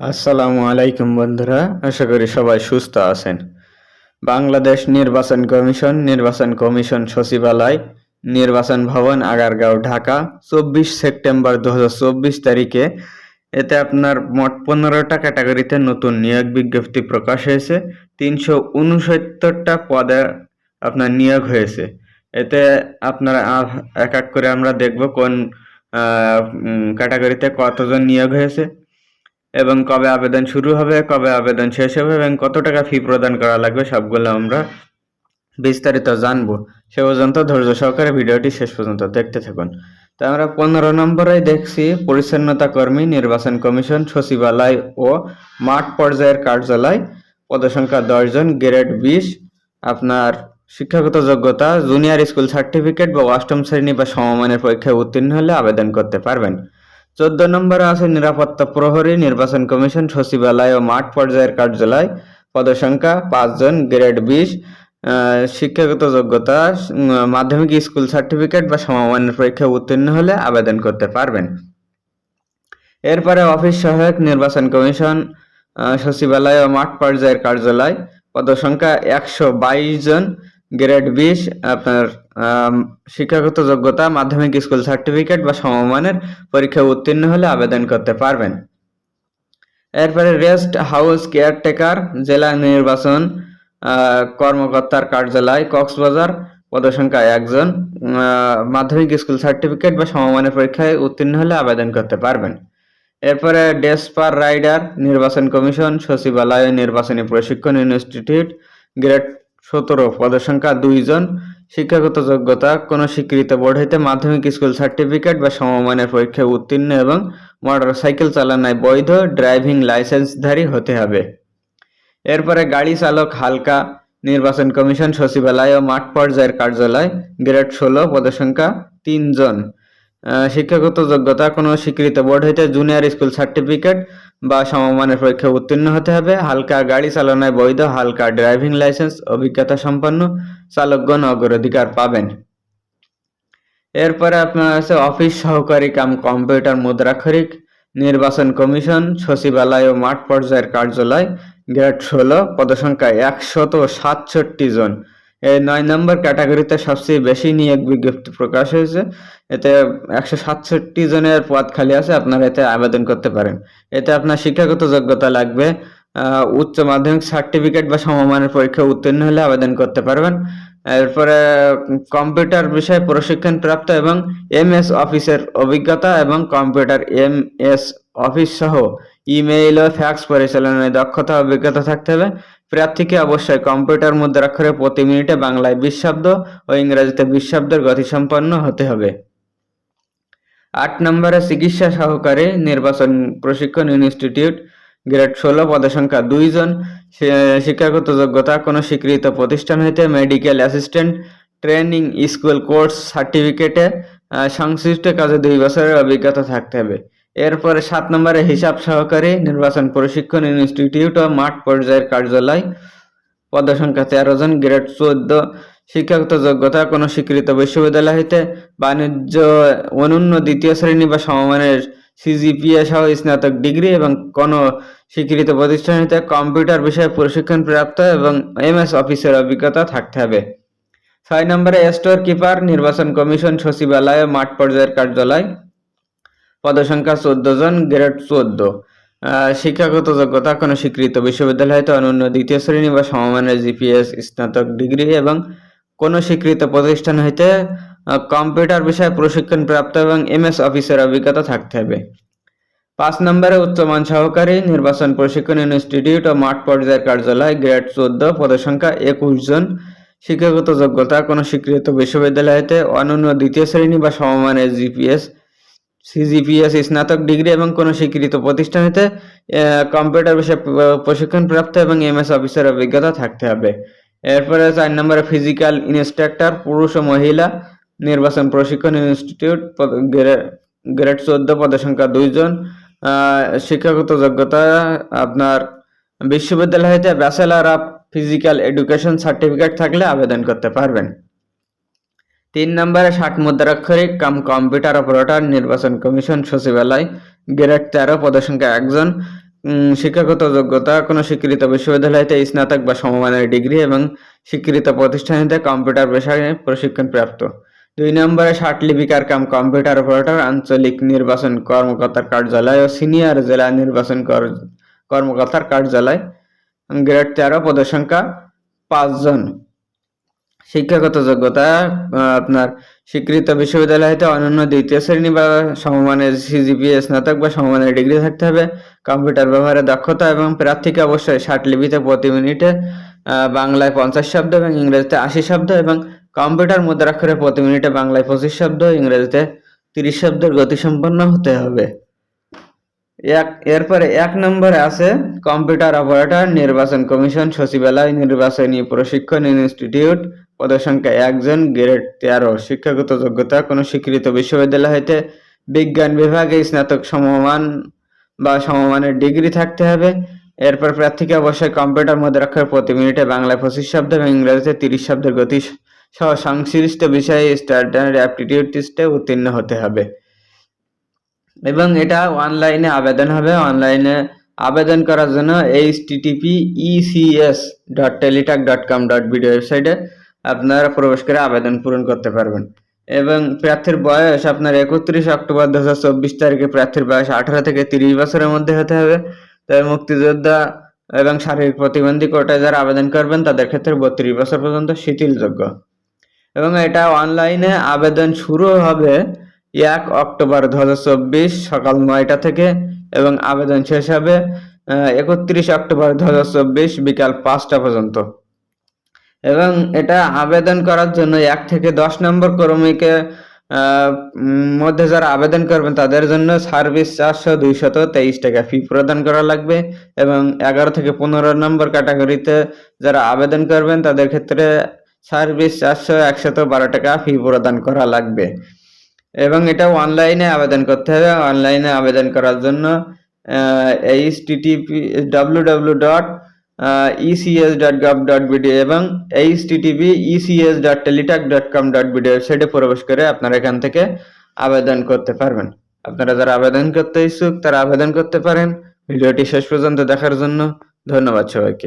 আসসালামু আলাইকুম বন্ধুরা, আশা করি সবাই সুস্থ আছেন। বাংলাদেশ নির্বাচন কমিশন নির্বাচন কমিশন সচিবালয়, নির্বাচন ভবন, আগারগাঁও, ঢাকা, চব্বিশ সেপ্টেম্বর দু হাজার চব্বিশ তারিখে। এতে আপনার মোট পনেরোটা ক্যাটাগরিতে নতুন নিয়োগ বিজ্ঞপ্তি প্রকাশ হয়েছে। তিনশো উনসত্তরটা পদে আপনার নিয়োগ হয়েছে। এতে আপনারা এক এক করে আমরা দেখব কোন ক্যাটাগরিতে কতজন নিয়োগ হয়েছে। এবং কবে আবেদন শুরু হবে, কবে আবেদন শেষ হবে এবং কত টাকা ফি প্রদান করা লাগবে সবগুলো আমরা বিস্তারিত জানব। সে পর্যন্ত ধৈর্য সহকারে ভিডিওটি শেষ পর্যন্ত দেখতে থাকুন। তো আমরা পনেরো নম্বরে দেখছি, পরিচ্ছন্নতা কর্মী, নির্বাচন কমিশন, সচিবালয় ও মাঠ পর্যায়ের কার্যালয়, পদসংখ্যা দশজন গ্রেড বিশ, আপনার শিক্ষাগত যোগ্যতা, জুনিয়র স্কুল সার্টিফিকেট বা অষ্টম শ্রেণি বা সমমানের পরীক্ষায় উত্তীর্ণ হলে আবেদন করতে পারবেন। চোদ্দ নম্বরে আছে নিরাপত্তা প্রহরী, নির্বাচন কমিশন, সচিবালয় ও মাঠ পর্যায়ের কার্যালয়। পদসংখ্যা পাঁচজন গ্রেড বিশ শিক্ষাগত যোগ্যতা মাধ্যমিক স্কুল সার্টিফিকেট বা সমমানের পরীক্ষায় উত্তীর্ণ হলে আবেদন করতে পারবেন। এরপরে অফিস সহায়ক, নির্বাচন কমিশন সচিবালয় ও মাঠ পর্যায়ের কার্যালয়। পদসংখ্যা একশো বাইশ জন গ্রেড বিশ, আপনার শিক্ষাগত যোগ্যতা, মাধ্যমিক স্কুল সার্টিফিকেট বা সমমানের পরীক্ষায় উত্তীর্ণ হলে আবেদন করতে পারবেন। এরপরে রেস্ট হাউস কেয়ারটেকার, জেলা নির্বাচন কর্মকর্তার কার্যালয়, কক্সবাজার, পদসংখ্যা একজন মাধ্যমিক স্কুল সার্টিফিকেট বা সমমানের পরীক্ষায় উত্তীর্ণ হলে আবেদন করতে পারবেন। এরপরে ডেসপার রাইডার, নির্বাচন কমিশন, সচিবালয়, নির্বাচনী প্রশিক্ষণ ইনস্টিটিউট, গ্রেড সতেরো। পদসংখ্যা দুইজন। শিক্ষাগত যোগ্যতা, কোনো স্বীকৃত বোর্ড হইতে মাধ্যমিক স্কুল সার্টিফিকেট বা সমমানের পরীক্ষায় উত্তীর্ণ এবং মোটর সাইকেল চালানোয় বৈধ ড্রাইভিং লাইসেন্সধারী হতে হবে। এরপরে গাড়ি চালক হালকা, নির্বাচন কমিশন, সচিবালয় ও মাঠ পর্যায়ের কার্যালয়, গ্রেড ষোলো পদসংখ্যা তিনজন। শিক্ষাগত যোগ্যতা, কোনো স্বীকৃত বোর্ড হইতে জুনিয়র স্কুল সার্টিফিকেট বা সমমানের পরীক্ষায় উত্তীর্ণ হতে হবে। হালকা গাড়ি চালানোয় বৈধ, হালকা ড্রাইভিং লাইসেন্স, অভিজ্ঞতা সম্পন্ন চালকগণ অগ্রাধিকার পাবেন। এরপরে আপনার আছে অফিস সহকারী কাম কম্পিউটার মুদ্রাক্ষরিক, নির্বাচন কমিশন, সচিবালয় ও মাঠ পর্যায়ের কার্যালয়, গ্রেড ষোলো, পদসংখ্যা একশত সাতষট্টি জন। নয় নম্বর ক্যাটাগরিতে সবচেয়ে বেশি নিয়োগ বিজ্ঞপ্তি প্রকাশ হয়েছে। এতে একশো সাতষট্টি জনের পদ খালি আছে, আপনারা এতে আবেদন করতে পারেন। এতে আপনার শিক্ষাগত যোগ্যতা লাগবে উচ্চ মাধ্যমিক সার্টিফিকেট বা সমমানের পরীক্ষা উত্তীর্ণ হলে আবেদন করতে পারবেন। এরপরে কম্পিউটার বিষয়ে প্রশিক্ষণ প্রাপ্ত এবং এম এস অফিসের অভিজ্ঞতা এবং কম্পিউটার এম এস অফিস সহ ইমেইল ও ফ্যাক্স পরিচালনায় দক্ষতা অভিজ্ঞতা থাকতে হবে। প্রার্থীকে অবশ্যই কম্পিউটার মধ্যে মুদ্রাক্ষরে প্রতি মিনিটে বাংলায় বিশ শব্দ ও ইংরেজিতে বিশ শব্দের গতিসম্পন্ন হতে হবে। আট নম্বরে চিকিৎসা সহকারে নির্বাচন প্রশিক্ষণ ইনস্টিটিউট, গ্রেড ষোলো পদসংখ্যা দুইজন শিক্ষাগত যোগ্যতা কোনো স্বীকৃত প্রতিষ্ঠান হইতে medical assistant, training school course, সার্টিফিকেটে সংশ্লিষ্ট কাজে দুই বছরের অভিজ্ঞতা থাকতে হবে। এরপরে সাত নম্বরে হিসাব সহকারী নির্বাচন প্রশিক্ষণ ইনস্টিটিউট ও মাঠ পর্যায়ের কার্যালয়। পদসংখ্যা তেরো জন, গ্রেড চোদ্দ। শিক্ষাগত যোগ্যতা কোনো স্বীকৃত বিশ্ববিদ্যালয় হইতে বাণিজ্য অনন্য দ্বিতীয় শ্রেণি বা সমমানের সিজিপিএ সহ স্নাতক ডিগ্রি এবং কোনো স্বীকৃত প্রতিষ্ঠান হইতে কম্পিউটার বিষয়ে প্রশিক্ষণ প্রাপ্ত এবং এমএস অফিসের অভিজ্ঞতা থাকতে হবে। ছয় নম্বরে স্টোর কিপার নির্বাচন কমিশন সচিবালয় মাঠ পর্যায়ের কার্যালয়। পদসংখ্যা চোদ্দ জন গ্রেড চোদ্দ শিক্ষাগত যোগ্যতা কোনো স্বীকৃত। বিশ্ববিদ্যালয় হইতে অনন্য দ্বিতীয় শ্রেণি বা সমমানের জিপিএস স্নাতক ডিগ্রি এবং কোনো স্বীকৃত প্রতিষ্ঠান হইতে কম্পিউটার বিষয়ে প্রশিক্ষণ প্রাপ্ত এবং এমএস অফিসের অভিজ্ঞতা থাকতে হবে। পাঁচ নম্বরে উচ্চমান সহকারী, নির্বাচন প্রশিক্ষণ ইনস্টিটিউট ও মাঠ পর্যায়ের কার্যালয় গ্রেড চোদ্দ, পদসংখ্যা একুশ জন। শিক্ষাগত যোগ্যতা কোনো স্বীকৃত। বিশ্ববিদ্যালয়তে অনন্য দ্বিতীয় শ্রেণি বা সমমানের জিপিএস সিজিপিএস স্নাতক ডিগ্রি এবং কোনো স্বীকৃত প্রতিষ্ঠান হতে কম্পিউটার বিষয়ে প- প্রশিক্ষণ প্রাপ্ত এবং এমএস অফিসের অভিজ্ঞতা থাকতে হবে। এরপরে চার নম্বরে ফিজিক্যাল ইনস্ট্রাক্টর, পুরুষ ও মহিলা, নির্বাচন প্রশিক্ষণ ইনস্টিটিউট গ্রেড চোদ্দ, পদসংখ্যা দুইজন। শিক্ষাগত যোগ্যতা আপনার বিশ্ববিদ্যালয় হইতে bachelor of physical education certificate থাকলে আবেদন করতে পারবেন। তিন নম্বরে ষাট মুদ্রাক্ষরিক কাম কম্পিউটার অপারেটর, নির্বাচন কমিশন, সচিবালয়। গ্রেড তেরো, পদসংখ্যা একজন। শিক্ষাগত যোগ্যতা, কোনো স্বীকৃত বিশ্ববিদ্যালয়তে স্নাতক বা সমমানের ডিগ্রি এবং স্বীকৃত প্রতিষ্ঠানেতে কম্পিউটার পেশায় প্রশিক্ষণ প্রাপ্ত। দুই নম্বরে ষাট লিপিকার কাম কম্পিউটার অপারেটর, আঞ্চলিক নির্বাচন কর্মকর্তার কার্যালয় ও সিনিয়র জেলা নির্বাচন কর- কর্মকর্তার কার্যালয়। গ্রেড তেরো পদের সংখ্যা পাঁচজন। শিক্ষাগত যোগ্যতা আপনার স্বীকৃত বিশ্ববিদ্যালয় হতে অনন্য দ্বিতীয় শ্রেণি বা সমমানের সিজিপিএ স্নাতক বা সমমানের ডিগ্রি থাকতে হবে। কম্পিউটার ব্যবহারে দক্ষতা এবং প্রার্থীকে অবশ্যই ষাট লিপিতে প্রতি মিনিটে বাংলায় পঞ্চাশ শব্দ এবং ইংরেজিতে আশি শব্দ এবং কম্পিউটার মুদ্রাক্ষরে প্রতি মিনিটে বাংলায় পঁচিশ শব্দ, ইংরেজিতে তিরিশ শব্দের গতিসম্পন্ন হতে হবে। এক, এরপরে এক নম্বরে আছে কম্পিউটার অপারেটর, নির্বাচন কমিশন, সচিবালয়, নির্বাচনী প্রশিক্ষণ ইনস্টিটিউট পদের সংখ্যা একজন, গ্রেড তেরো। শিক্ষাগত যোগ্যতা, কোনো স্বীকৃত বিশ্ববিদ্যালয় হইতে বিজ্ঞান বিভাগে স্নাতক সমমান বা সমমানের ডিগ্রি থাকতে হবে। এরপর প্রার্থীকে অবশ্যই কম্পিউটার মধ্যে রাখার প্রতি মিনিটে বাংলায় পঁচিশ শব্দ এবং ইংরেজিতে তিরিশ শব্দের গতি সহ সংশ্লিষ্ট বিষয়ে স্ট্যান্ডার্ড অ্যাপটিটিউড টেস্টে উত্তীর্ণ হতে হবে। এবং এটা অনলাইনে আবেদন হবে। অনলাইনে আবেদন করার জন্য H TTP ECS dot Teletalk dot com dot video ওয়েবসাইটে আপনারা প্রবেশ করে আবেদন পূরণ করতে পারবেন। এবং প্রার্থীর বয়স আপনার একত্রিশ অক্টোবর দু হাজার চব্বিশ তারিখে। প্রার্থীর বয়স আঠারো থেকে তিরিশ বছরের মধ্যে হতে হবে। তবে মুক্তিযোদ্ধা এবং শারীরিক প্রতিবন্ধী কোটায় যারা আবেদন করবেন, তাদের ক্ষেত্রে বত্রিশ বছর পর্যন্ত শিথিলযোগ্য। এবং এটা অনলাইনে আবেদন শুরু হবে এক অক্টোবর দু সকাল নয়টা থেকে। এবং আবেদন শেষ হবে একত্রিশ অক্টোবর দু বিকাল পাঁচটা পর্যন্ত। এবং এটা আবেদন করার জন্য এক থেকে দশ নম্বর কর্মীকে মধ্যে যারা আবেদন করবেন তাদের জন্য সার্ভিস চারশো দুইশত তেইশ টাকা ফি প্রদান করা লাগবে এবং এগারো থেকে পনেরো নম্বর ক্যাটাগরিতে যারা আবেদন করবেন তাদের ক্ষেত্রে সার্ভিস চারশো একশত বারো টাকা ফি প্রদান করা লাগবে। এবং এটা অনলাইনে আবেদন করতে হবে। অনলাইনে আবেদন করার জন্য H TTP W W dot ECS dot gov dot BD এবং H TTP ECS dot Teletalk dot com dot BD ওয়েবসাইটে প্রবেশ করে আপনারা এখান থেকে আবেদন করতে পারবেন। আপনারা যারা আবেদন করতে ইচ্ছুক, তারা আবেদন করতে পারেন। ভিডিওটি শেষ পর্যন্ত দেখার জন্য ধন্যবাদ সবাইকে।